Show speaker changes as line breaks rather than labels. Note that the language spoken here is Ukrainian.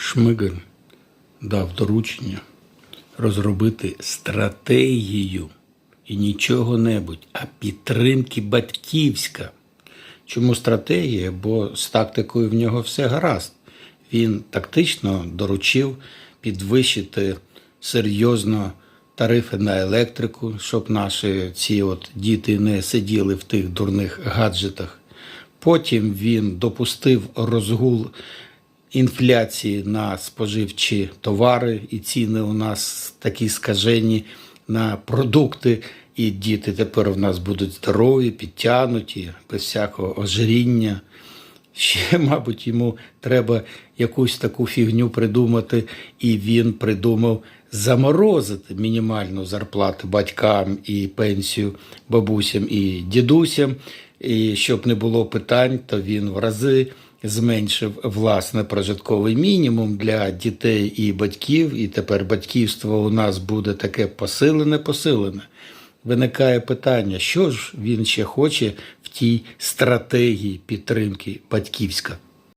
Шмигаль дав доручення розробити стратегію і нічого небудь, а підтримки батьківська. Чому стратегія? Бо з тактикою в нього все гаразд. Він тактично доручив підвищити серйозно тарифи на електрику, щоб наші ці от діти не сиділи в тих дурних гаджетах. Потім він допустив розгул інфляції на споживчі товари, і ціни у нас такі скажені на продукти. І діти тепер у нас будуть здорові, підтягнуті, без всякого ожиріння. Ще, мабуть, йому треба якусь таку фігню придумати, і він придумав заморозити мінімальну зарплату батькам і пенсію бабусям і дідусям. І щоб не було питань, то він в рази зменшив власне прожитковий мінімум для дітей і батьків. І тепер батьківство у нас буде таке посилене, посилене. Виникає питання, що ж він ще хоче в тій стратегії підтримки батьківська.